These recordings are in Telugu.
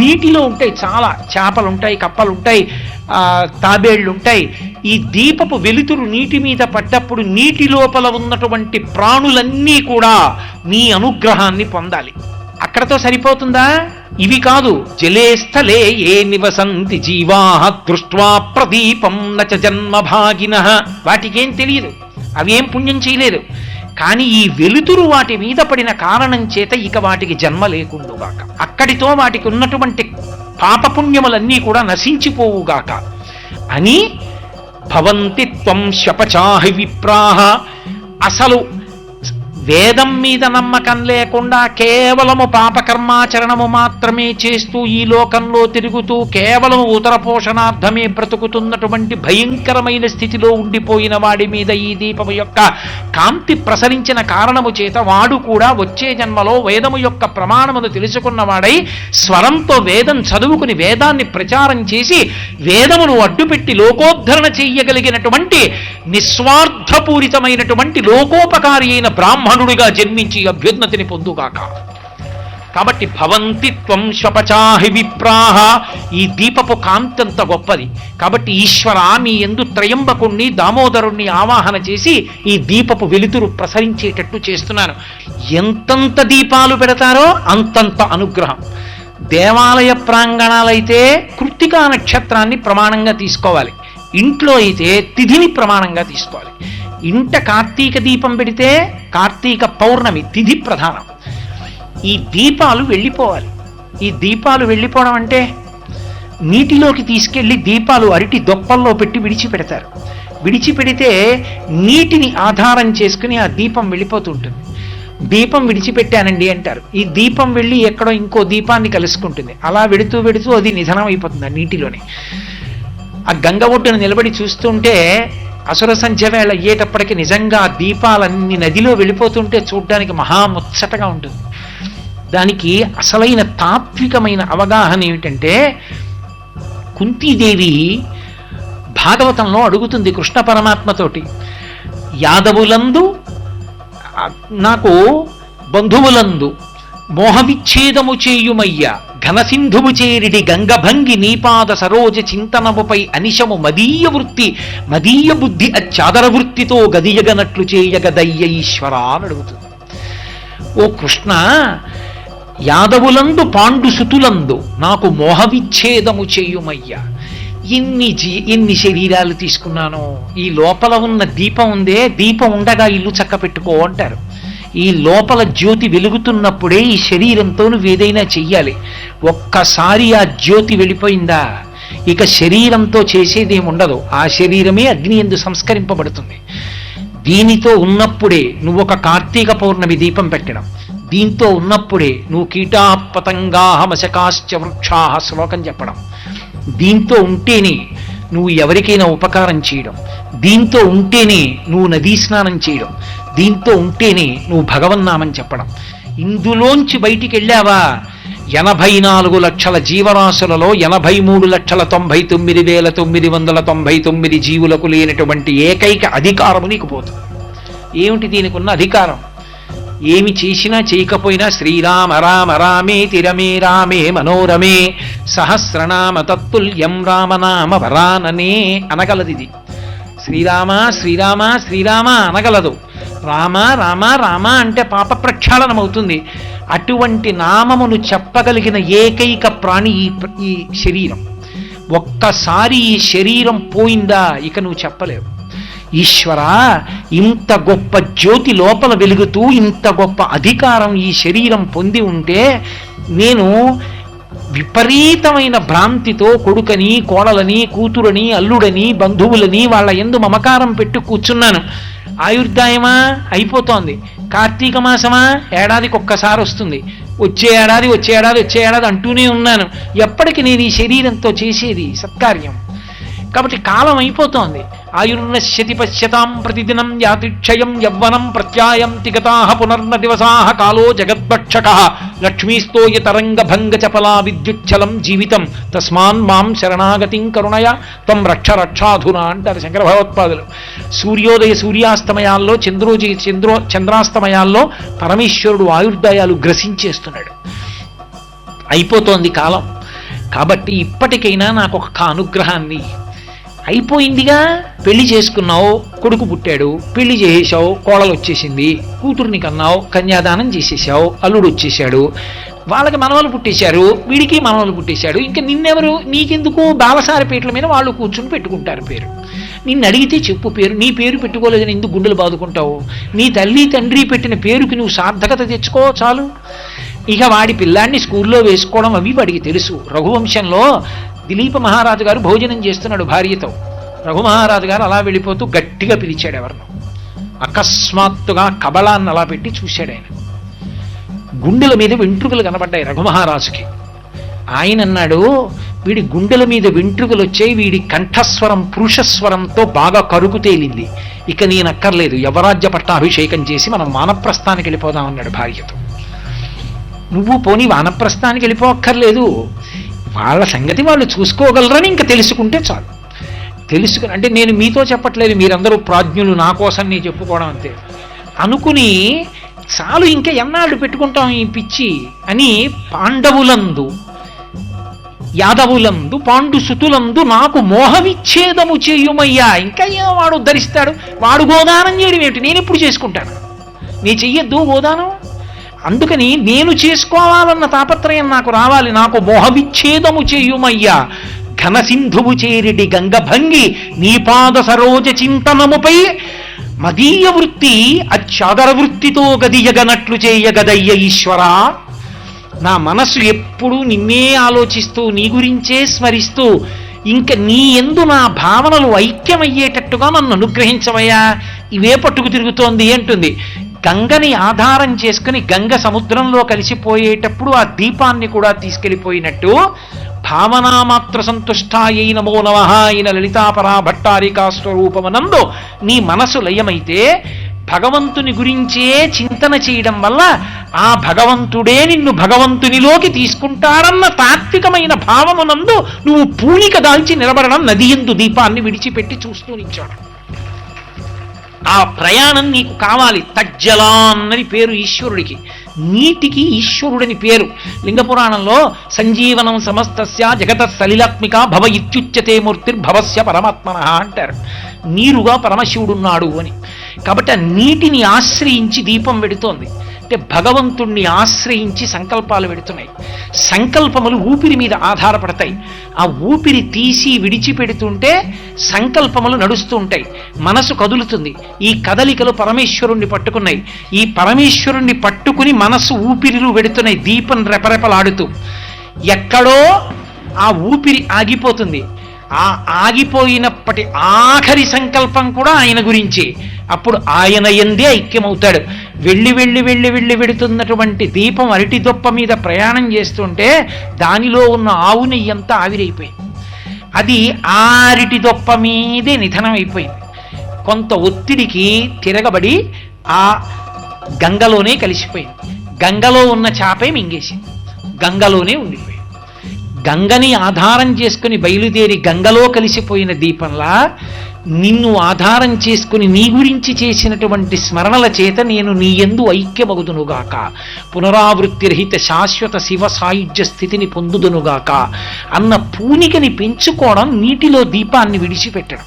నీటిలో ఉంటాయి చాలా చేపలు ఉంటాయి కప్పలు ఉంటాయి తాబేళ్ళు ఉంటాయి ఈ దీపపు వెలుతురు నీటి మీద పడ్డప్పుడు నీటి లోపల ఉన్నటువంటి ప్రాణులన్నీ కూడా నీ అనుగ్రహాన్ని పొందాలి. అక్కడతో సరిపోతుందా? ఇవి కాదు జలే స్థలే ఏ నివసంతి జీవా దృష్ట్వా ప్రదీపం నచ జన్మభాగిన. వాటికేం తెలియదు అవేం పుణ్యం చేయలేదు. కానీ ఈ వెలుతురు వాటి మీద పడిన కారణం చేత ఇక వాటికి జన్మ లేకుండుగాక. అక్కడితో వాటికి ఉన్నటువంటి పాపపుణ్యములన్నీ కూడా నశించిపోవుగాక. అని భవంతి త్వం శపచాహి విప్రాహ. అసలు వేదం మీద నమ్మకం లేకుండా కేవలము పాపకర్మాచరణము మాత్రమే చేస్తూ ఈ లోకంలో తిరుగుతూ కేవలం ఉతర పోషణార్థమే బ్రతుకుతున్నటువంటి భయంకరమైన స్థితిలో ఉండిపోయిన వాడి మీద ఈ దీపము యొక్క కాంతి ప్రసరించిన కారణము చేత వాడు కూడా వచ్చే జన్మలో వేదము యొక్క ప్రమాణమును తెలుసుకున్నవాడై స్వరంతో వేదం చదువుకుని వేదాన్ని ప్రచారం చేసి వేదమును అడ్డుపెట్టి లోకోద్ధరణ చెయ్యగలిగినటువంటి నిస్వార్థపూరితమైనటువంటి లోకోపకారి అయిన బ్రాహ్మణుడిగా జన్మించి అభ్యున్నతిని పొందుగాక. కాబట్టి భవంతి త్వం శపచాహి విప్రాహ ఈ దీపపు కాంతంత గొప్పది. కాబట్టి ఈశ్వర నీ ఎందు త్రయంబకుణ్ణి దామోదరుణ్ణి ఆవాహన చేసి ఈ దీపపు వెలుతురు ప్రసరించేటట్టు చేస్తున్నాను. ఎంతంత దీపాలు పెడతారో అంతంత అనుగ్రహం. దేవాలయ ప్రాంగణాలైతే కృత్తికా నక్షత్రాన్ని ప్రమాణంగా తీసుకోవాలి. ఇంట్లో అయితే తిథిని ప్రమాణంగా తీసుకోవాలి. ఇంట కార్తీక దీపం పెడితే కార్తీక పౌర్ణమి తిథి ప్రధానం. ఈ దీపాలు వెళ్ళిపోవాలి. ఈ దీపాలు వెళ్ళిపోవడం అంటే నీటిలోకి తీసుకెళ్ళి దీపాలు అరటి దొప్పల్లో పెట్టి విడిచిపెడతారు. విడిచిపెడితే నీటిని ఆధారం చేసుకుని ఆ దీపం వెళ్ళిపోతుంటుంది. దీపం విడిచిపెట్టానండి అంటారు. ఈ దీపం వెళ్ళి ఎక్కడో ఇంకో దీపాన్ని కలుసుకుంటుంది. అలా వెడుతూ వెడుతూ అది నిధనం అయిపోతుంది ఆ నీటిలోనే. ఆ గంగ ఒడ్డున నిలబడి చూస్తుంటే అసుర సంధ్య వేళ అయ్యేటప్పటికి నిజంగా దీపాలన్నీ నదిలో వెళ్ళిపోతుంటే చూడ్డానికి మహాముచ్చటగా ఉంటుంది. దానికి అసలైన తాత్వికమైన అవగాహన ఏమిటంటే కుంతీదేవి భాగవతంలో అడుగుతుంది కృష్ణ పరమాత్మతోటి యాదవులందు నాకు బంధువులందు మోహవిచ్ఛేదము చేయుమయ్య ఘనసింధువు చేరిడి గంగభంగి నీపాద సరోజ చింతనముపై అనిశము మదీయ వృత్తి మదీయ బుద్ధి అచ్చాదర వృత్తితో గదియగనట్లు చేయగదయ్య ఈశ్వర అని అడుగుతుంది. ఓ కృష్ణ యాదవులందు పాండు సుతులందు నాకు మోహవిచ్ఛేదము చేయుమయ్యా. ఇన్ని జీ ఇన్ని శరీరాలు తీసుకున్నాను. ఈ లోపల ఉన్న దీపం ఉందే దీపం ఉండగా ఇల్లు చక్క పెట్టుకో అంటారు. ఈ లోపల జ్యోతి వెలుగుతున్నప్పుడే ఈ శరీరంతో నువ్వు ఏదైనా చెయ్యాలి. ఒక్కసారి ఆ జ్యోతి వెళ్ళిపోయిందా ఇక శరీరంతో చేసేదేం ఉండదు ఆ శరీరమే అగ్ని ఎందు సంస్కరింపబడుతుంది. దీనితో ఉన్నప్పుడే నువ్వు ఒక కార్తీక పౌర్ణమి దీపం పెట్టడం దీంతో ఉన్నప్పుడే నువ్వు కీటా పతంగాహ మశకాశ్చ వృక్షాహ శ్లోకం చెప్పడం. దీంతో ఉంటేనే నువ్వు ఎవరికైనా ఉపకారం చేయడం. దీంతో ఉంటేనే నువ్వు నదీ స్నానం చేయడం. దీంతో ఉంటేనే నువ్వు భగవన్నామని చెప్పడం. ఇందులోంచి బయటికి వెళ్ళావా? ఎనభై నాలుగు లక్షల జీవరాశులలో ఎనభై మూడు లక్షల తొంభై తొమ్మిది వేల తొమ్మిది వందల తొంభై తొమ్మిది జీవులకు లేనటువంటి ఏకైక అధికారము నీకు పోతుంది ఏమిటి దీనికి ఉన్న అధికారం? ఏమి చేసినా చేయకపోయినా శ్రీరామ రామ రామే తిరమే రామే మనోరమే సహస్రనామ తత్తుల్యం రామనామ వరాననే అనగలది ఇది శ్రీరామ శ్రీరామ శ్రీరామ అనగలదు. రామ రామ రామ అంటే పాప ప్రక్షాళనమవుతుంది అటువంటి నామమును చెప్పగలిగిన ఏకైక ప్రాణి ఈ ఈ శరీరం. ఒక్కసారి ఈ శరీరం పోయిందా ఇక నువ్వు చెప్పలేవు. ఈశ్వర ఇంత గొప్ప జ్యోతి లోపల వెలుగుతూ ఇంత గొప్ప అధికారం ఈ శరీరం పొంది ఉంటే నేను విపరీతమైన భ్రాంతితో కొడుకని కోడలని కూతురని అల్లుడని బంధువులని వాళ్ళ ఎందు మమకారం పెట్టి కూర్చున్నాను. ఆయుర్దాయమా? అయిపోతోంది. కార్తీక మాసమా? ఏడాదికి ఒక్కసారి వస్తుంది. వచ్చే ఏడాది వచ్చే ఏడాది వచ్చే ఏడాది అంటూనే ఉన్నాను. ఎప్పటికి నేను ఈ శరీరంతో చేసేది సత్కార్యం. కాబట్టి కాలం అయిపోతోంది. ఆయుర్నశ్యతి పశ్యతాం ప్రతిదినం యాతిక్షయం యవ్వనం ప్రత్యాయం తిగతా పునర్న దివసా కాలో జగద్భక్షక. లక్ష్మీస్తోయ తరంగభంగ చపలా విద్యుచ్చలం జీవితం. తస్మాన్ మాం శరణాగతిం కరుణయ తం రక్ష రక్షాధున అంటారు శంకర భగవత్పాదులు సూర్యోదయ సూర్యాస్తమయాల్లో చంద్రోజి చంద్రో చంద్రాస్తమయాల్లో పరమేశ్వరుడు ఆయుర్దాయాలు గ్రసించేస్తున్నాడు. అయిపోతోంది కాలం. కాబట్టి ఇప్పటికైనా నాకు ఒక అనుగ్రహాన్ని అయిపోయిందిగా? పెళ్ళి చేసుకున్నావు కొడుకు పుట్టాడు పెళ్ళి చేసేసావు కోడలు వచ్చేసింది కూతుర్ని కన్నావు కన్యాదానం చేసేసావు అల్లుడు వచ్చేసాడు వాళ్ళకి మనవలు పుట్టేశారు వీడికి మనవలు పుట్టేశాడు ఇంకా నిన్నెవరు? నీకెందుకు? బాలసారిపేటల మీద వాళ్ళు కూర్చుని పెట్టుకుంటారు పేరు. నిన్ను అడిగితే చెప్పు పేరు. నీ పేరు పెట్టుకోలేదని ఎందుకు గుండెలు బాదుకుంటావు? నీ తల్లి తండ్రి పెట్టిన పేరుకి నువ్వు సార్థకత తెచ్చుకో చాలు. ఇక వాడి పిల్లాన్ని స్కూల్లో వేసుకోవడం అవి వాడికి తెలుసు. రఘువంశంలో దిలీప మహారాజు గారు భోజనం చేస్తున్నాడు భార్యతో. రఘుమహారాజు గారు అలా వెళ్ళిపోతూ గట్టిగా పిలిచాడు ఎవరిను. అకస్మాత్తుగా కబళాన్ని అలా పెట్టి చూశాడు ఆయన. గుండెల మీద వెంట్రుకలు కనబడ్డాయి రఘుమహారాజుకి ఆయన అన్నాడు వీడి గుండెల మీద వెంట్రుకలు వచ్చాయి వీడి కంఠస్వరం పురుషస్వరంతో బాగా కరుకు తేలింది. ఇక నేను అక్కర్లేదు యవరాజ్య పట్టాభిషేకం చేసి మనం వానప్రస్థానికి వెళ్ళిపోదాం అన్నాడు భార్యతో. నువ్వు పోనీ వానప్రస్థానికి వెళ్ళిపోక్కర్లేదు. వాళ్ళ సంగతి వాళ్ళు చూసుకోగలరని ఇంకా తెలుసుకుంటే చాలు. తెలుసుకుని అంటే నేను మీతో చెప్పట్లేదు మీరందరూ ప్రాజ్ఞులు నా కోసం నేను చెప్పుకోవడం అంతే. అనుకుని చాలు ఇంకా ఎన్నాళ్ళు పెట్టుకుంటాం ఈ పిచ్చి అని పాండవులందు యాదవులందు పాండు సుతులందు నాకు మోహవిచ్ఛేదము చేయుమయ్యా. ఇంకా ఏమో వాడు ఉద్ధరిస్తాడు? వాడు గోదానం చేయడం ఏమిటి నేను ఎప్పుడు చేసుకుంటాను. నీ చెయ్యొద్దు గోదానం? అందుకని నేను చేసుకోవాలన్న తాపత్రయం నాకు రావాలి నాకు మోహవిచ్ఛేదము చేయుమయ్యా. ఘనసింధువు చేరిడి గంగభంగి నీపాద సరోజ చింతనముపై మదీయ వృత్తి అత్యాదర వృత్తితో గదియగనట్లు చేయగదయ్య ఈశ్వరా. నా మనసు ఎప్పుడూ నిన్నే ఆలోచిస్తూ నీ గురించే స్మరిస్తూ ఇంక నీ ఎందు నా భావనలు ఐక్యమయ్యేటట్టుగా నన్ను అనుగ్రహించవయ్యా. ఇవే పట్టుకు తిరుగుతోంది అంటుంది. గంగని ఆధారం చేసుకుని గంగ సముద్రంలో కలిసిపోయేటప్పుడు ఆ దీపాన్ని కూడా తీసుకెళ్ళిపోయినట్టు భావనామాత్ర సంతుష్టాయై నమో నమ అయిన లలితాపరా భట్టారికా స్వరూపమనందు నీ మనసు లయమైతే భగవంతుని గురించే చింతన చేయడం వల్ల ఆ భగవంతుడే నిన్ను భగవంతునిలోకి తీసుకుంటాడన్న తాత్వికమైన భావమునందు నువ్వు పూనిక దాల్చి నిలబడడం నది ఎందు దీపాన్ని విడిచిపెట్టి చూస్తూ నించాడు. ఆ ప్రయాణం నీకు కావాలి. తజ్జలా అన్నది పేరు ఈశ్వరుడికి. నీటికి ఈశ్వరుడని పేరు. లింగపురాణంలో సంజీవనం సమస్తస్య జగత సలిలాత్మిక భవ ఇత్యుచ్యతే మూర్తిర్భవస్య పరమాత్మన అంటారు. నీరుగా పరమశివుడున్నాడు అని. కాబట్టి నీటిని ఆశ్రయించి దీపం వెడుతోంది. అంటే భగవంతుణ్ణి ఆశ్రయించి సంకల్పాలు పెడుతున్నాయి. సంకల్పములు ఊపిరి మీద ఆధారపడతాయి. ఆ ఊపిరి తీసి విడిచిపెడుతుంటే సంకల్పములు నడుస్తూ ఉంటాయి. మనసు కదులుతుంది. ఈ కదలికలు పరమేశ్వరుణ్ణి పట్టుకున్నాయి. ఈ పరమేశ్వరుణ్ణి పట్టుకుని మనసు ఊపిరిలు వెడుతున్నాయి దీపం రెపరెపలాడుతూ. ఎక్కడో ఆ ఊపిరి ఆగిపోతుంది. ఆ ఆగిపోయినప్పటి ఆఖరి సంకల్పం కూడా ఆయన గురించి. అప్పుడు ఆయన ఎందే ఐక్యమవుతాడు. వెళ్ళి వెళ్ళి వెళ్ళి వెళ్ళి వెడుతున్నటువంటి దీపం అరటి దొప్ప మీద ప్రయాణం చేస్తుంటే దానిలో ఉన్న ఆవు నెయ్యి అంతా ఆవిరైపోయింది. అది ఆ అరటి దొప్ప మీదే నిధనం అయిపోయింది కొంత ఒత్తిడికి తిరగబడి ఆ గంగలోనే కలిసిపోయింది. గంగలో ఉన్న చేపే మింగేసింది. గంగలోనే ఉండిపోయింది. గంగని ఆధారం చేసుకుని బయలుదేరి గంగలో కలిసిపోయిన దీపంలా నిన్ను ఆధారం చేసుకుని నీ గురించి చేసినటువంటి స్మరణల చేత నేను నీ ఎందు ఐక్యమగుదునుగాక. పునరావృత్తిరహిత శాశ్వత శివ సాయుధ్య స్థితిని పొందుదునుగాక. అన్న పూనికని పెంచుకోవడం నీటిలో దీపాన్ని విడిచిపెట్టడం.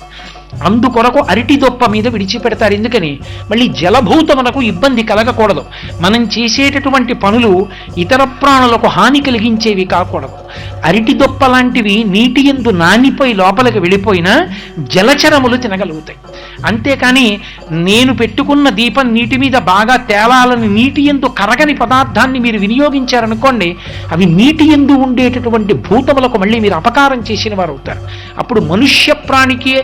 అందుకొరకు అరటి దొప్ప మీద విడిచిపెడతారు. ఎందుకని? మళ్ళీ జలభూతమునకు ఇబ్బంది కలగకూడదు. మనం చేసేటటువంటి పనులు ఇతర ప్రాణులకు హాని కలిగించేవి కాకూడదు. అరటి దొప్ప లాంటివి నీటి ఎందు నానిపోయి లోపలికి వెళ్ళిపోయినా జలచరములు తినగలుగుతాయి. అంతేకాని నేను పెట్టుకున్న దీపం నీటి మీద బాగా తేలాలని నీటి ఎందు కరగని పదార్థాన్ని మీరు వినియోగించారనుకోండి అవి నీటి ఎందు ఉండేటటువంటి భూతములకు మళ్ళీ మీరు అపకారం చేసిన వారు అవుతారు అప్పుడు మనుష్య ప్రాణికి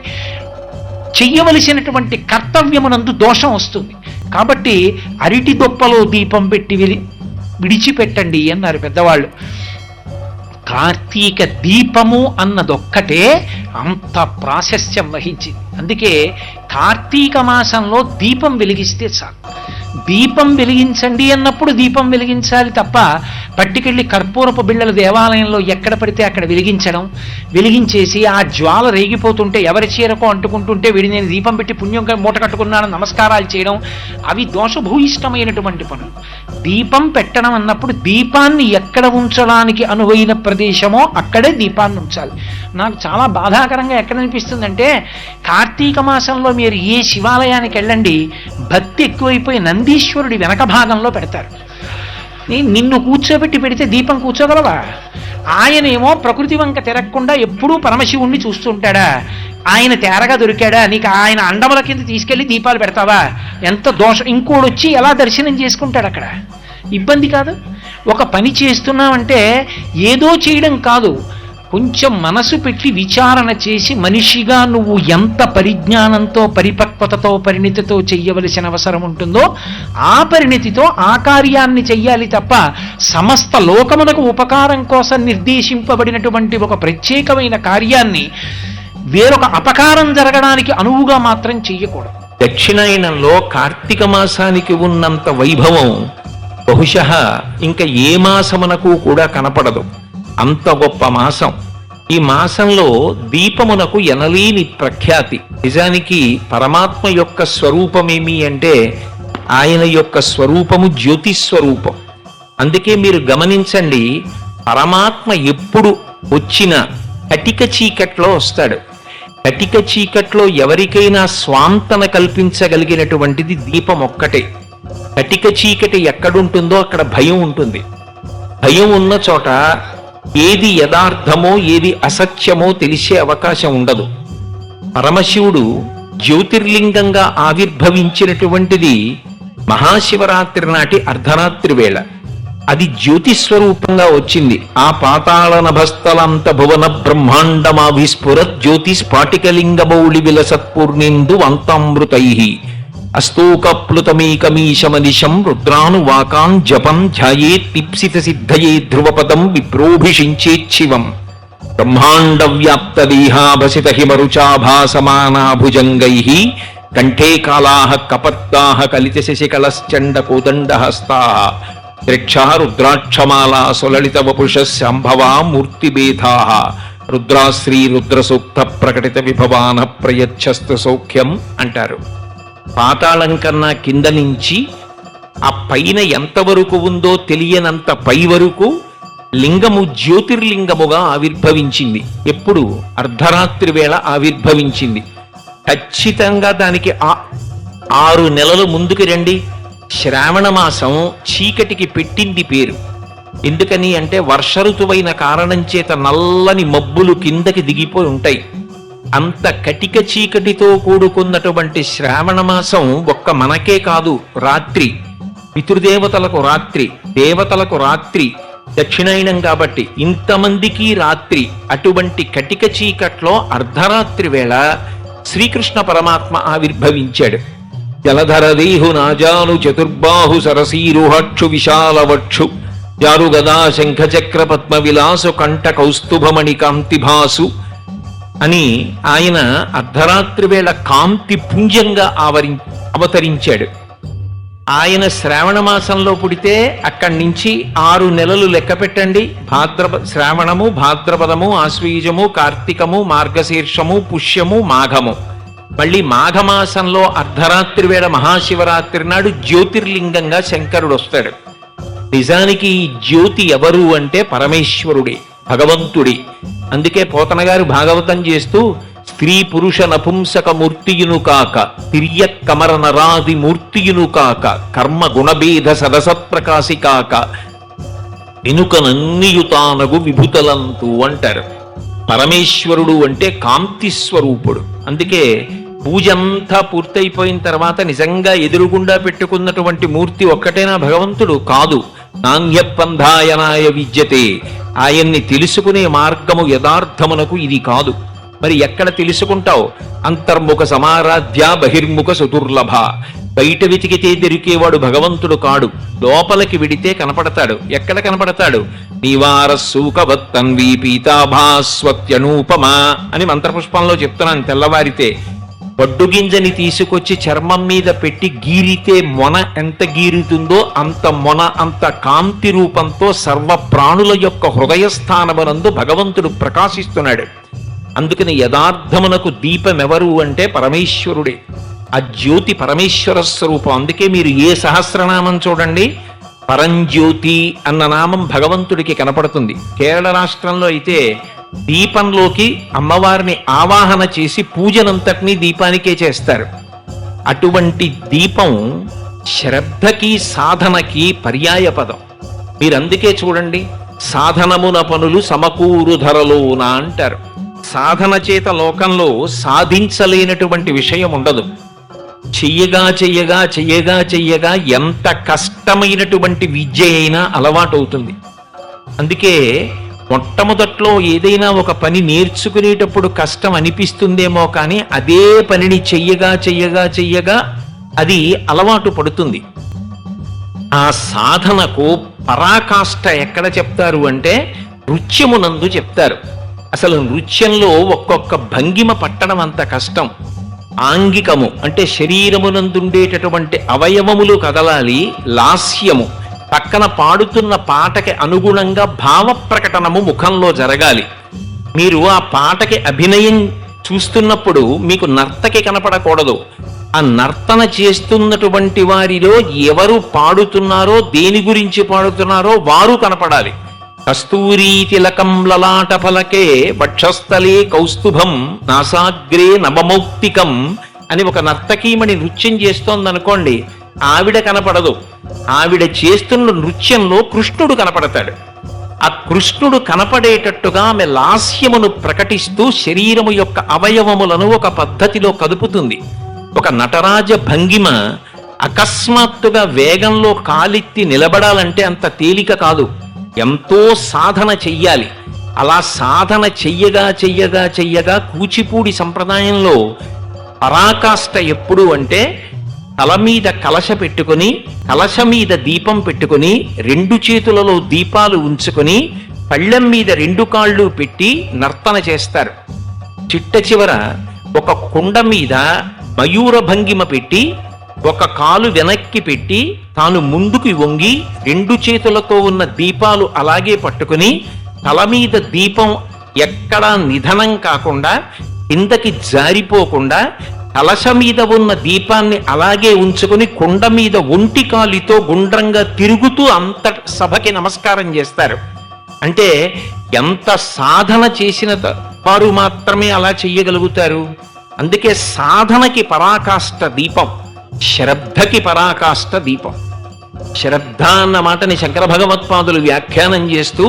చెయ్యవలసినటువంటి కర్తవ్యమునందు దోషం వస్తుంది. కాబట్టి అరిటి దొప్పలో దీపం పెట్టి విడి విడిచిపెట్టండి అన్నారు పెద్దవాళ్ళు. కార్తీక దీపము అన్నదొక్కటే అంత ప్రాశస్యం వహించింది. అందుకే కార్తీక మాసంలో దీపం వెలిగిస్తే చాలు. దీపం వెలిగించండి అన్నప్పుడు దీపం వెలిగించాలి తప్ప పట్టుకెళ్ళి కర్పూరపు బిళ్ళల దేవాలయంలో ఎక్కడ పడితే అక్కడ వెలిగించడం వెలిగించేసి ఆ జ్వాల రేగిపోతుంటే ఎవరి చీరకో అంటుకుంటుంటే వీడి నేను దీపం పెట్టి పుణ్యం మూట కట్టుకున్నాను నమస్కారాలు చేయడం అవి దోషభూయిష్టమైనటువంటి పనులు. దీపం పెట్టడం అన్నప్పుడు దీపాన్ని ఎక్కడ ఉంచడానికి అనువైన ప్రదేశమో అక్కడే దీపాన్ని ఉంచాలి. నాకు చాలా బాధాకరంగా ఎక్కడ అనిపిస్తుందంటే కార్తీక మాసంలో మీరు ఏ శివాలయానికి వెళ్ళండి భక్తి ఎక్కువైపోయి నందీశ్వరుడి వెనక భాగంలో పెడతారు. నిన్ను కూర్చోబెట్టి పెడితే దీపం కూర్చోగలవా? ఆయనేమో ప్రకృతి వంక తిరగకుండా ఎప్పుడూ పరమశివుణ్ణి చూస్తుంటాడా? ఆయన తేరగా దొరికాడా? నీకు ఆయన అండముల కింద తీసుకెళ్ళి దీపాలు పెడతావా? ఎంత దోషం? ఇంకోడు వచ్చి ఎలా దర్శనం చేసుకుంటాడు అక్కడ? ఇబ్బంది కాదు. ఒక పని చేస్తున్నామంటే ఏదో చేయడం కాదు. కొంచెం మనసు పెట్టి విచారణ చేసి మనిషిగా నువ్వు ఎంత పరిజ్ఞానంతో పరిపక్వతతో పరిణితితో చెయ్యవలసిన అవసరం ఉంటుందో ఆ పరిణితితో ఆ కార్యాన్ని చెయ్యాలి తప్ప సమస్త లోకమునకు ఉపకారం కోసం నిర్దేశింపబడినటువంటి ఒక ప్రత్యేకమైన కార్యాన్ని వేరొక అపకారం జరగడానికి అనువుగా మాత్రం చెయ్యకూడదు. దక్షిణాయనంలో కార్తీక మాసానికి ఉన్నంత వైభవం బహుశ ఇంకా ఏ మాసమునకు కూడా కనపడదు. అంత గొప్ప మాసం. ఈ మాసంలో దీపమునకు ఎనలేని ప్రఖ్యాతి. నిజానికి పరమాత్మ యొక్క స్వరూపమేమి అంటే ఆయన యొక్క స్వరూపము జ్యోతి స్వరూపం. అందుకే మీరు గమనించండి పరమాత్మ ఎప్పుడు వచ్చిన కటిక చీకట్లో వస్తాడు. కటిక చీకట్లో ఎవరికైనా స్వాంతన కల్పించగలిగినటువంటిది దీపం ఒక్కటే. కటిక చీకటి ఎక్కడుంటుందో అక్కడ భయం ఉంటుంది. భయం ఉన్న చోట ఏది యథార్థమో ఏది అసత్యమో తెలిసే అవకాశం ఉండదు. పరమశివుడు జ్యోతిర్లింగంగా ఆవిర్భవించినటువంటిది మహాశివరాత్రి నాటి అర్ధరాత్రి వేళ. అది జ్యోతిస్వరూపంగా వచ్చింది. ఆ పాతాళ నభస్థలంత భువన బ్రహ్మాండమాభిస్ఫుర జ్యోతి స్ఫాటికలింగమౌళి విలసత్పూర్ణిందు వంతామృతై అస్తూకప్లుతమీకమీశమనిశం రుద్రానువాకాం జపం ధ్యాయేత్తిప్సిత సిద్ధయే ధ్రువపదం విప్రోభిషించేచ్చివం బ్రహ్మాండ హిమరుచాభాసమానాభుజంగై కంఠే కాళాః కపర్దాః కలిత శశికళశ్చండ కోదండహస్తా త్రిక్షా రుద్రాక్షమాలా సులలిత వపుష శంభవా మూర్తిభేదా రుద్రాశ్రీ రుద్రసూక్త ప్రకటిత విభవాన ప్రయచ్చస్తు సౌఖ్యం అంటారు. పాతాళం కన్నా కింద నుంచి ఆ పైన ఎంతవరకు ఉందో తెలియనంత పై వరకు లింగము జ్యోతిర్లింగముగా ఆవిర్భవించింది. ఎప్పుడు? అర్ధరాత్రి వేళ ఆవిర్భవించింది. ఖచ్చితంగా దానికి ఆ- ఆరు నెలలు ముందుకు రండి. శ్రావణ మాసం చీకటికి పెట్టింది పేరు. ఎందుకని అంటే వర్ష ఋతువైన కారణం చేత నల్లని మబ్బులు కిందకి దిగిపోయి ఉంటాయి. అంత కటిక చీకటితో కూడుకున్నటువంటి శ్రావణ మాసం ఒక్క మనకే కాదు రాత్రి. పితృదేవతలకు రాత్రి దేవతలకు రాత్రి దక్షిణాయనం కాబట్టి ఇంతమందికి రాత్రి. అటువంటి కటిక చీకట్లో అర్ధరాత్రి వేళ శ్రీకృష్ణ పరమాత్మ ఆవిర్భవించాడు. జలధరదేహు నాజాను చతుర్బాహు సరసీరుహక్షు విశాలవక్షు. జారుగదా శంఖచక్ర పద్మ విలాసు కంఠ కౌస్తుభమణి కాంతిభాసు. అని ఆయన అర్ధరాత్రి వేళ కాంతి పుంజంగా ఆవరి అవతరించాడు. ఆయన శ్రావణ మాసంలో పుడితే అక్కడి నుంచి ఆరు నెలలు లెక్క పెట్టండి. భాద్రప శ్రావణము భాద్రపదము ఆశ్వీజము కార్తీకము మార్గశీర్షము పుష్యము మాఘము. మళ్ళీ మాఘమాసంలో అర్ధరాత్రి వేళ మహాశివరాత్రి నాడు జ్యోతిర్లింగంగా శంకరుడు వస్తాడు. నిజానికి ఈ జ్యోతి ఎవరు అంటే పరమేశ్వరుడే. భగవంతుడి. అందుకే పోతనగారు భాగవతం చేస్తూ స్త్రీ పురుష నపుంసక మూర్తియును కాక తిర్య కమర నరాది మూర్తియును కాక కర్మ గుణభేద సదసత్ప్రకాశి కాక ఎనుకనన్నియుతానగు విభుతలంతు అంటారు. పరమేశ్వరుడు అంటే కాంతి స్వరూపుడు. అందుకే పూజంతా పూర్తయిపోయిన తర్వాత నిజంగా ఎదురుగుండా పెట్టుకున్నటువంటి మూర్తి ఒక్కటేనా భగవంతుడు? కాదు. నాణ్యపంధాయనాయ విద్యతే. ఆయన్ని తెలుసుకునే మార్గము యథార్థమునకు ఇది కాదు. మరి ఎక్కడ తెలుసుకుంటావు? అంతర్ముఖ సమారాధ్య బహిర్ముఖ సుదుర్లభ. బయట వెతికితే దొరికేవాడు భగవంతుడు కాడు. లోపలికి విడితే కనపడతాడు. ఎక్కడ కనపడతాడు? నీవార సూకవత్తన్వి పీతాభాస్వత్యనూపమా అని మంత్రపుష్పంలో చెప్తున్నాను తెల్లవారితే. బడ్డు గింజని తీసుకొచ్చి చర్మం మీద పెట్టి గీరితే మొన ఎంత గీరుతుందో అంత మొన అంత కాంతి రూపంతో సర్వ ప్రాణుల యొక్క హృదయస్థానమునందు భగవంతుడు ప్రకాశిస్తున్నాడు. అందుకని యథార్థమునకు దీపం ఎవరు అంటే పరమేశ్వరుడే. ఆ జ్యోతి పరమేశ్వర స్వరూపం. అందుకే మీరు ఏ సహస్రనామం చూడండి. పరంజ్యోతి అన్న నామం భగవంతుడికి కనపడుతుంది. కేరళ రాష్ట్రంలో అయితే దీపంలోకి అమ్మవారిని ఆవాహన చేసి పూజనంతటినీ దీపానికే చేస్తారు. అటువంటి దీపం శ్రద్ధకి సాధనకి పర్యాయ పదం మీరు అందుకే చూడండి సాధనమున పనులు సమకూరు ధరలోన అంటారు. సాధన చేత లోకంలో సాధించలేనటువంటి విషయం ఉండదు. చెయ్యగా చెయ్యగా చెయ్యగా చెయ్యగా ఎంత కష్టమైనటువంటి విద్య అయినా అలవాటవుతుంది. అందుకే మొట్టమొదట్లో ఏదైనా ఒక పని నేర్చుకునేటప్పుడు కష్టం అనిపిస్తుందేమో కానీ అదే పనిని చెయ్యగా చెయ్యగా చెయ్యగా అది అలవాటు పడుతుంది. ఆ సాధనకు పరాకాష్ట ఎక్కడ చెప్తారు అంటే నృత్యమునందు చెప్తారు. అసలు నృత్యంలో ఒక్కొక్క భంగిమ పట్టడం అంత కష్టం. ఆంగికము అంటే శరీరమునందుండేటటువంటి అవయవములు కదలాలి లాస్యము. పక్కన పాడుతున్న పాటకి అనుగుణంగా భావ ప్రకటనము ముఖంలో జరగాలి. మీరు ఆ పాటకి అభినయం చూస్తున్నప్పుడు మీకు నర్తకి కనపడకూడదు. ఆ నర్తన చేస్తున్నటువంటి వారిలో ఎవరు పాడుతున్నారో దేని గురించి పాడుతున్నారో వారు కనపడాలి. కస్తూరీ తిలకం లలాట ఫలకే వక్షస్థలే కౌస్తుభం నాసాగ్రే నవమౌక్తికం అని ఒక నర్తకీమణి నృత్యం చేస్తోందనుకోండి ఆవిడ కనపడదు. ఆవిడ చేస్తున్న నృత్యంలో కృష్ణుడు కనపడతాడు. ఆ కృష్ణుడు కనపడేటట్టుగా ఆమె లాస్యమును ప్రకటిస్తూ శరీరము యొక్క అవయవములను ఒక పద్ధతిలో కదుపుతుంది. ఒక నటరాజ భంగిమ అకస్మాత్తుగా వేగంలో కాలిత్తి నిలబడాలంటే అంత తేలిక కాదు. ఎంతో సాధన చెయ్యాలి. అలా సాధన చెయ్యగా చెయ్యగా చెయ్యగా కూచిపూడి సంప్రదాయంలో పరాకాష్ట ఎప్పుడు అంటే తల మీద కలశ పెట్టుకుని కలశ మీద దీపం పెట్టుకుని రెండు చేతులలో దీపాలు ఉంచుకొని పళ్ళెం మీద రెండు కాళ్ళు పెట్టి నర్తన చేస్తారు. చిట్ట చివర ఒక కుండ మీద మయూర భంగిమ పెట్టి ఒక కాలు వెనక్కి పెట్టి తాను ముందుకు వంగి రెండు చేతులతో ఉన్న దీపాలు అలాగే పట్టుకుని తల మీద దీపం ఎక్కడా నిధనం కాకుండా కిందకి జారిపోకుండా కలశ మీద ఉన్న దీపాన్ని అలాగే ఉంచుకుని కుండ మీద ఒంటి కాలితో గుండ్రంగా తిరుగుతూ అంత సభకి నమస్కారం చేస్తారు. అంటే ఎంత సాధన చేసిన వారు మాత్రమే అలా చెయ్యగలుగుతారు. అందుకే సాధనకి పరాకాష్ట దీపం శ్రద్ధకి పరాకాష్ట దీపం. శ్రద్ధ అన్న మాటని శంకర భగవత్పాదులు వ్యాఖ్యానం చేస్తూ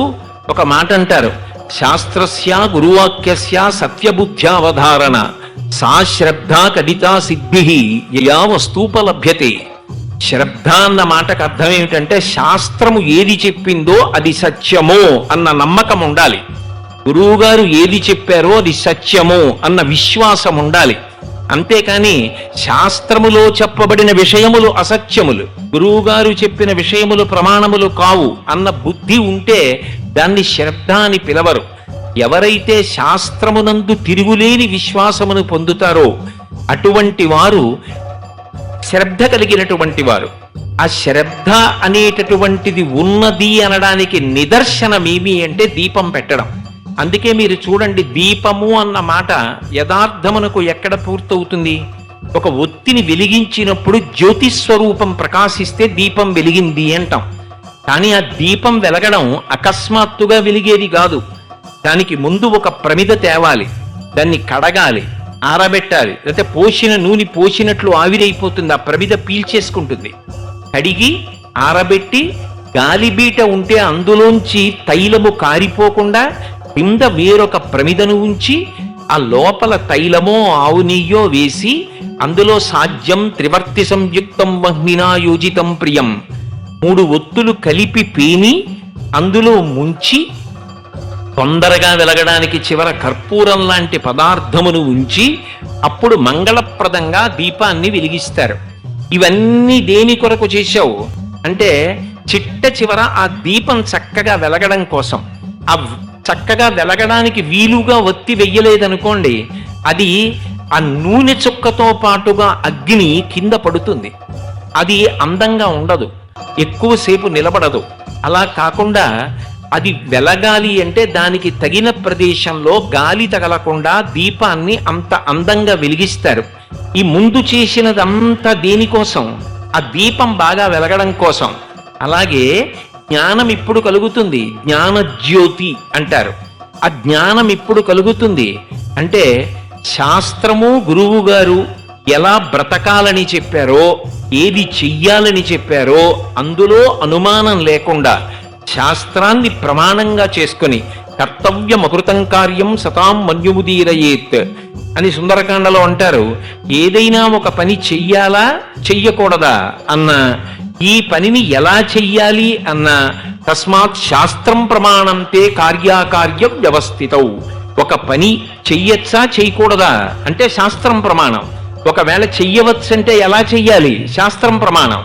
ఒక మాట అంటారు శాస్త్రస్య గురువాక్యస్య సత్యబుద్ధ్యావధారణ సా శ్రద్ధా కడితా సిద్ధి యా వస్తూపలభ్యతే శ్రద్ధ అన్న మాటకు అర్థం ఏమిటంటే శాస్త్రము ఏది చెప్పిందో అది సత్యమో అన్న నమ్మకం ఉండాలి. గురువుగారు ఏది చెప్పారో అది సత్యమో అన్న విశ్వాసం ఉండాలి. అంతేకాని శాస్త్రములో చెప్పబడిన విషయములు అసత్యములు గురువుగారు చెప్పిన విషయములు ప్రమాణములు కావు అన్న బుద్ధి ఉంటే దాన్ని శ్రద్ధ అని పిలవరు. ఎవరైతే శాస్త్రమునందు తిరుగులేని విశ్వాసమును పొందుతారో అటువంటి వారు శ్రద్ధ కలిగినటువంటి వారు. ఆ శ్రద్ధ అనేటటువంటిది ఉన్నది అనడానికి నిదర్శనమేమి అంటే దీపం పెట్టడం. అందుకే మీరు చూడండి దీపము అన్న మాట యథార్థమునకు ఎక్కడ పూర్తవుతుంది? ఒక ఒత్తిని వెలిగించినప్పుడు జ్యోతిస్వరూపం ప్రకాశిస్తే దీపం వెలిగింది అంటాం. కానీ ఆ దీపం వెలగడం అకస్మాత్తుగా వెలిగేది కాదు. దానికి ముందు ఒక ప్రమిద తేవాలి. దాన్ని కడగాలి ఆరబెట్టాలి లేకపోతే పోసిన నూనె పోసినట్లు ఆవిరైపోతుంది. ఆ ప్రమిద పీల్చేసుకుంటుంది. కడిగి ఆరబెట్టి గాలిబీట ఉంటే అందులోంచి తైలము కారిపోకుండా కింద వేరొక ప్రమిదను ఉంచి ఆ లోపల తైలమో ఆవు నెయ్యో వేసి అందులో సాధ్యం త్రివర్తి సంయుక్తం వహ్నినా యోజితం ప్రియం. మూడు ఒత్తులు కలిపి పేని అందులో ముంచి తొందరగా వెలగడానికి చివర కర్పూరం లాంటి పదార్థమును ఉంచి అప్పుడు మంగళప్రదంగా దీపాన్ని వెలిగిస్తారు. ఇవన్నీ దేని కొరకు చేశావు? అంటే చిట్ట చివర ఆ దీపం చక్కగా వెలగడం కోసం. ఆ చక్కగా వెలగడానికి వీలుగా ఒత్తి వెయ్యలేదనుకోండి అది ఆ నూనె చుక్కతో పాటుగా అగ్ని కింద పడుతుంది. అది అందంగా ఉండదు. ఎక్కువసేపు నిలబడదు. అలా కాకుండా అది వెలగాలి అంటే దానికి తగిన ప్రదేశంలో గాలి తగలకుండా దీపాన్ని అంత అందంగా వెలిగిస్తారు. ఈ ముందు చేసినదంతా దేనికోసం? ఆ దీపం బాగా వెలగడం కోసం. అలాగే జ్ఞానం ఇప్పుడు కలుగుతుంది. జ్ఞాన జ్యోతి అంటారు. ఆ జ్ఞానం ఇప్పుడు కలుగుతుంది. అంటే శాస్త్రము గురువు గారు ఎలా బ్రతకాలని చెప్పారో ఏది చెయ్యాలని చెప్పారో అందులో అనుమానం లేకుండా శాస్త్రాన్ని ప్రమాణంగా చేసుకొని కర్తవ్యం అకృతం కార్యం సతాం మన్యుముదీరయేత్ అని సుందరకాండలో అంటారు. ఏదైనా ఒక పని చెయ్యాలా చెయ్యకూడదా అన్న ఈ పనిని ఎలా చెయ్యాలి అన్న తస్మాత్ శాస్త్రం ప్రమాణంతే కార్యాకార్యం వ్యవస్థితవు ఒక పని చెయ్యొచ్చా చేయకూడదా అంటే శాస్త్రం ప్రమాణం. ఒకవేళ చెయ్యవచ్చంటే ఎలా చెయ్యాలి? శాస్త్రం ప్రమాణం.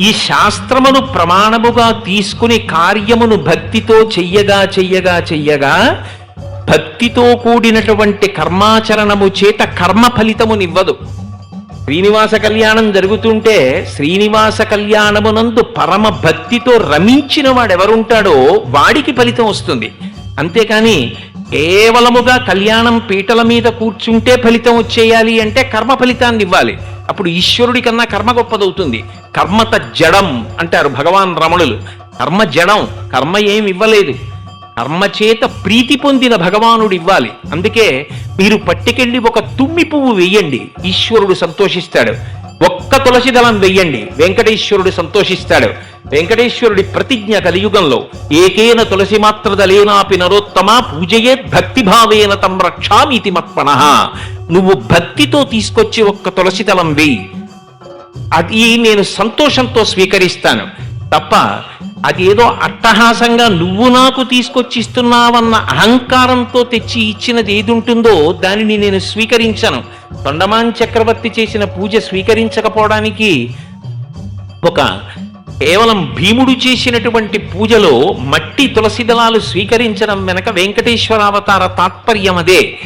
ఈ శాస్త్రమును ప్రమాణముగా తీసుకుని కార్యమును భక్తితో చెయ్యగా చెయ్యగా చెయ్యగా భక్తితో కూడినటువంటి కర్మాచరణము చేత కర్మ ఫలితమునివ్వదు. శ్రీనివాస కళ్యాణం జరుగుతుంటే శ్రీనివాస కళ్యాణమునందు పరమ భక్తితో రమించిన వాడెవరుంటాడో వాడికి ఫలితం వస్తుంది. అంతేకాని కేవలముగా కళ్యాణం పీటల మీద కూర్చుంటే ఫలితం వచ్చేయాలి అంటే కర్మ ఫలితాన్ని ఇవ్వాలి. అప్పుడు ఈశ్వరుడి కన్నా కర్మ గొప్పదవుతుంది. కర్మత జడం అంటారు భగవాన్ రమణులు. కర్మ జడం కర్మ ఏం ఇవ్వలేదు. కర్మ చేత ప్రీతి పొందిన భగవానుడు ఇవ్వాలి. అందుకే మీరు పట్టుకెళ్ళి ఒక తుమ్మి పువ్వు వెయ్యండి ఈశ్వరుడు సంతోషిస్తాడు. ఒక్క తులసి దళం వెయ్యండి. వెంకటేశ్వరుడు సంతోషిస్తాడు. వెంకటేశ్వరుడి ప్రతిజ్ఞ కలియుగంలో ఏకేన తులసి మాత్రదలేనాపి నరోత్తమ పూజయే భక్తిభావేన తం రక్షామితి మత్పణ నువ్వు భక్తితో తీసుకొచ్చి ఒక్క తులసి దళం వెయ్యి. అది నేను సంతోషంతో స్వీకరిస్తాను. తప్ప అదేదో అట్టహాసంగా నువ్వు నాకు తీసుకొచ్చి ఇస్తున్నావన్న అహంకారంతో తెచ్చి ఇచ్చినది ఏది ఉంటుందో దానిని నేను స్వీకరించను. తొండమాన్ చక్రవర్తి చేసిన పూజ స్వీకరించకపోవడానికి ఒక కేవలం భీముడు చేసినటువంటి పూజలో మట్టి తులసి దళాలు స్వీకరించడం వెనక వెంకటేశ్వర అవతార తాత్పర్యం అదే.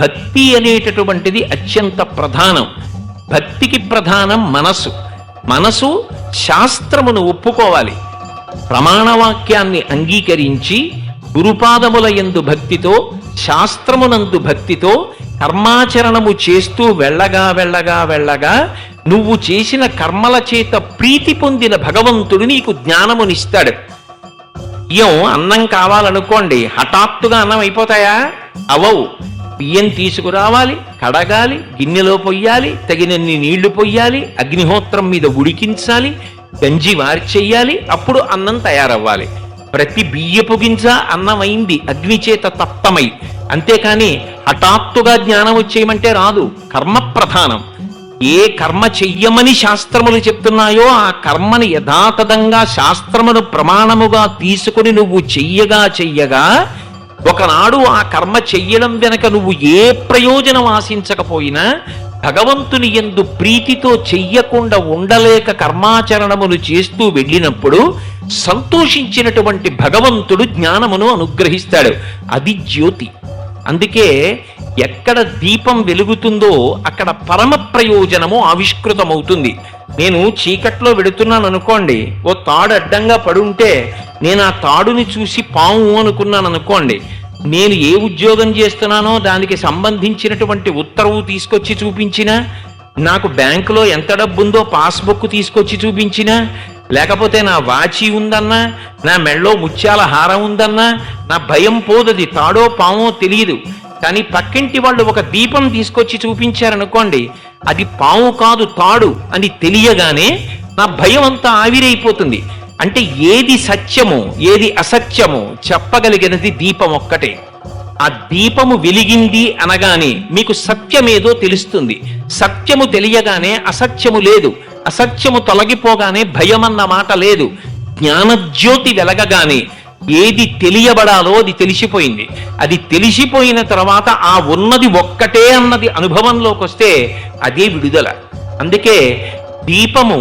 భక్తి అనేటటువంటిది అత్యంత ప్రధానం. భక్తికి ప్రధానం మనసు. మనసు శాస్త్రమును ఒప్పుకోవాలి. ప్రమాణవాక్యాన్ని అంగీకరించి గురుపాదముల యందు భక్తితో శాస్త్రమునందు భక్తితో కర్మాచరణము చేస్తూ వెళ్ళగా వెళ్ళగా వెళ్ళగా నువ్వు చేసిన కర్మల చేత ప్రీతి పొందిన భగవంతుడు నీకు జ్ఞానమునిస్తాడు. బియ్యం అన్నం కావాలనుకోండి హఠాత్తుగా అన్నం అయిపోతాయా? అవవు. బియ్యం తీసుకురావాలి కడగాలి గిన్నెలో పొయ్యాలి తగినన్ని నీళ్ళు పొయ్యాలి అగ్నిహోత్రం మీద ఉడికించాలి గంజి వారి చెయ్యాలి అప్పుడు అన్నం తయారవ్వాలి. ప్రతి బియ్యపు గింజ అన్నమైంది అగ్నిచేత తప్తమై అంతేకాని హఠాత్తుగా జ్ఞానం వచ్చేయమంటే రాదు కర్మ ప్రధానం. ఏ కర్మ చెయ్యమని శాస్త్రములు చెప్తున్నాయో ఆ కర్మని యథాతథంగా శాస్త్రమును ప్రమాణముగా తీసుకుని నువ్వు చెయ్యగా చెయ్యగా ఒకనాడు ఆ కర్మ చెయ్యడం వెనక నువ్వు ఏ ప్రయోజనం ఆశించకపోయినా భగవంతుని ఎందు ప్రీతితో చెయ్యకుండా ఉండలేక కర్మాచరణమును చేస్తూ వెళ్ళినప్పుడు సంతోషించినటువంటి భగవంతుడు జ్ఞానమును అనుగ్రహిస్తాడు. అది జ్యోతి. అందుకే ఎక్కడ దీపం వెలుగుతుందో అక్కడ పరమ ప్రయోజనము ఆవిష్కృతమవుతుంది. నేను చీకట్లో వెడుతున్నాను అనుకోండి ఓ తాడు అడ్డంగా పడుంటే నేను ఆ తాడుని చూసి పాము అనుకున్నాను అనుకోండి నేను ఏ ఉద్యోగం చేస్తున్నానో దానికి సంబంధించినటువంటి ఉత్తర్వు తీసుకొచ్చి చూపించినా నాకు బ్యాంకులో ఎంత డబ్బుందో పాస్బుక్ తీసుకొచ్చి చూపించినా లేకపోతే నా వాచి ఉందన్నా నా మెళ్ళో ముత్యాల హారం ఉందన్నా నా భయం పోదది తాడో పామో తెలియదు కానీ పక్కింటి వాళ్ళు ఒక దీపం తీసుకొచ్చి చూపించారనుకోండి అది పాము కాదు తాడు అని తెలియగానే నా భయం అంతా ఆవిరైపోతుంది. అంటే ఏది సత్యము ఏది అసత్యము చెప్పగలిగినది దీపం ఒక్కటే. ఆ దీపము వెలిగింది అనగానే మీకు సత్యమేదో తెలుస్తుంది. సత్యము తెలియగానే అసత్యము లేదు. అసత్యము తొలగిపోగానే భయమన్న మాట లేదు. జ్ఞానజ్యోతి వెలగగానే ఏది తెలియబడాలో అది తెలిసిపోయింది. అది తెలిసిపోయిన తర్వాత ఆ ఉన్నది ఒక్కటే అన్నది అనుభవంలోకి వస్తే అదే విడుదల. అందుకే దీపము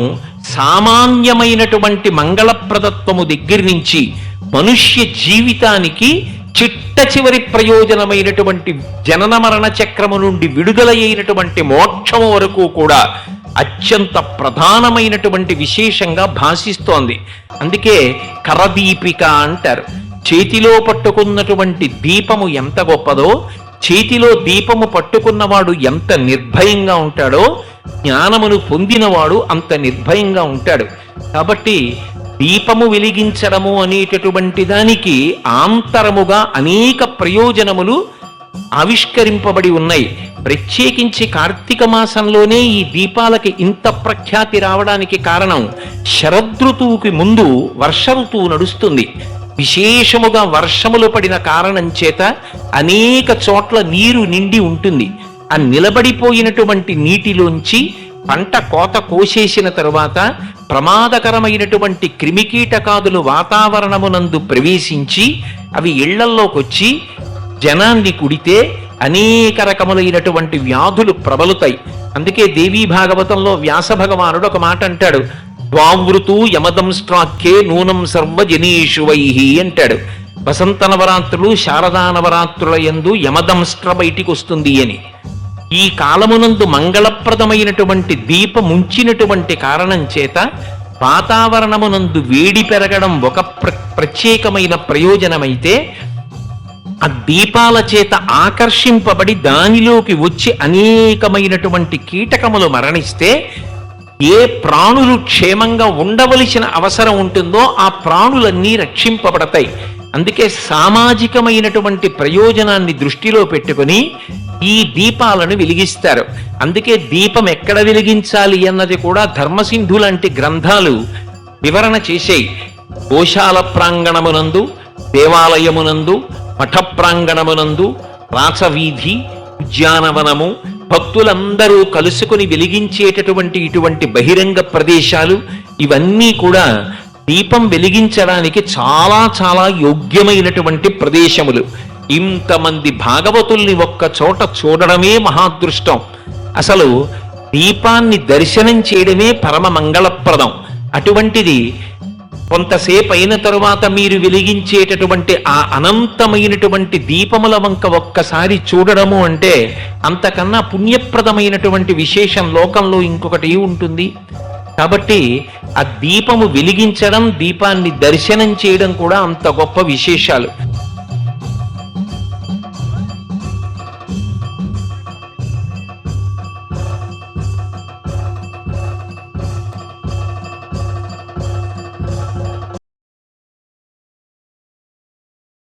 సామాన్యమైనటువంటి మంగళప్రదత్వము దగ్గర నుంచి మనుష్య జీవితానికి చిట్ట చివరి ప్రయోజనమైనటువంటి జనన మరణ చక్రము నుండి విడుదలైనటువంటి మోక్షము వరకు కూడా అత్యంత ప్రధానమైనటువంటి విశేషంగా భాషిస్తోంది. అందుకే కరదీపిక అంటారు. చేతిలో పట్టుకున్నటువంటి దీపము ఎంత గొప్పదో చేతిలో దీపము పట్టుకున్నవాడు ఎంత నిర్భయంగా ఉంటాడో జ్ఞానమును పొందినవాడు అంత నిర్భయంగా ఉంటాడు. కాబట్టి దీపము వెలిగించడము అనేటటువంటి దానికి ఆంతరముగా అనేక ప్రయోజనములు ఆవిష్కరింపబడి ఉన్నాయి. ప్రత్యేకించి కార్తీక మాసంలోనే ఈ దీపాలకి ఇంత ప్రఖ్యాతి రావడానికి కారణం శరదృతువుకి ముందు వర్ష ఋతువు నడుస్తుంది. విశేషముగా వర్షములు పడిన కారణం చేత అనేక చోట్ల నీరు నిండి ఉంటుంది. ఆ నిలబడిపోయినటువంటి నీటిలోంచి పంట కోత కోసేసిన తరువాత ప్రమాదకరమైనటువంటి క్రిమికీటకాదులు వాతావరణమునందు ప్రవేశించి అవి ఇళ్ళల్లోకి వచ్చి జనాన్ని కుడితే అనేక రకములైనటువంటి వ్యాధులు ప్రబలుతాయి. అందుకే దేవీ భాగవతంలో వ్యాస భగవానుడు ఒక మాట అంటాడు. ద్వావృతు యమదంస్ట్రాక్కే నూనం సర్వజనీషు వైహి అంటాడు. వసంత నవరాత్రులు శారదా నవరాత్రుల యందు యమదంస్ట్ర బయటికి వస్తుంది అని. ఈ కాలమునందు మంగళప్రదమైనటువంటి దీపముంచినటువంటి కారణం చేత వాతావరణమునందు వేడి పెరగడం ఒక ప్ర ప్రత్యేకమైన ప్రయోజనమైతే ఆ దీపాల చేత ఆకర్షింపబడి దానిలోకి వచ్చి అనేకమైనటువంటి కీటకములు మరణిస్తే ఏ ప్రాణులు క్షేమంగా ఉండవలసిన అవసరం ఉంటుందో ఆ ప్రాణులన్నీ రక్షింపబడతాయి. అందుకే సామాజికమైనటువంటి ప్రయోజనాన్ని దృష్టిలో పెట్టుకుని ఈ దీపాలను వెలిగిస్తారు. అందుకే దీపం ఎక్కడ వెలిగించాలి అన్నది కూడా ధర్మసింధు లాంటి గ్రంథాలు వివరణ చేసేయి. గోశాల ప్రాంగణమునందు దేవాలయమునందు మఠ ప్రాంగణమునందు రాసవీధి ఉద్యానవనము భక్తులందరూ కలుసుకుని వెలిగించేటటువంటి ఇటువంటి బహిరంగ ప్రదేశాలు ఇవన్నీ కూడా దీపం వెలిగించడానికి చాలా చాలా యోగ్యమైనటువంటి ప్రదేశములు. ఇంతమంది భాగవతుల్ని ఒక్క చోట చూడడమే మహాదృష్టం. అసలు దీపాన్ని దర్శనం చేయడమే పరమ మంగళప్రదం. అటువంటిది కొంతసేపు అయిన తరువాత మీరు వెలిగించేటటువంటి ఆ అనంతమైనటువంటి దీపముల వంక ఒక్కసారి చూడడము అంటే అంతకన్నా పుణ్యప్రదమైనటువంటి విశేషం లోకంలో ఇంకొకటి ఉంటుంది. కాబట్టి ఆ దీపము వెలిగించడం దీపాన్ని దర్శనం చేయడం కూడా అంత గొప్ప విశేషాలు.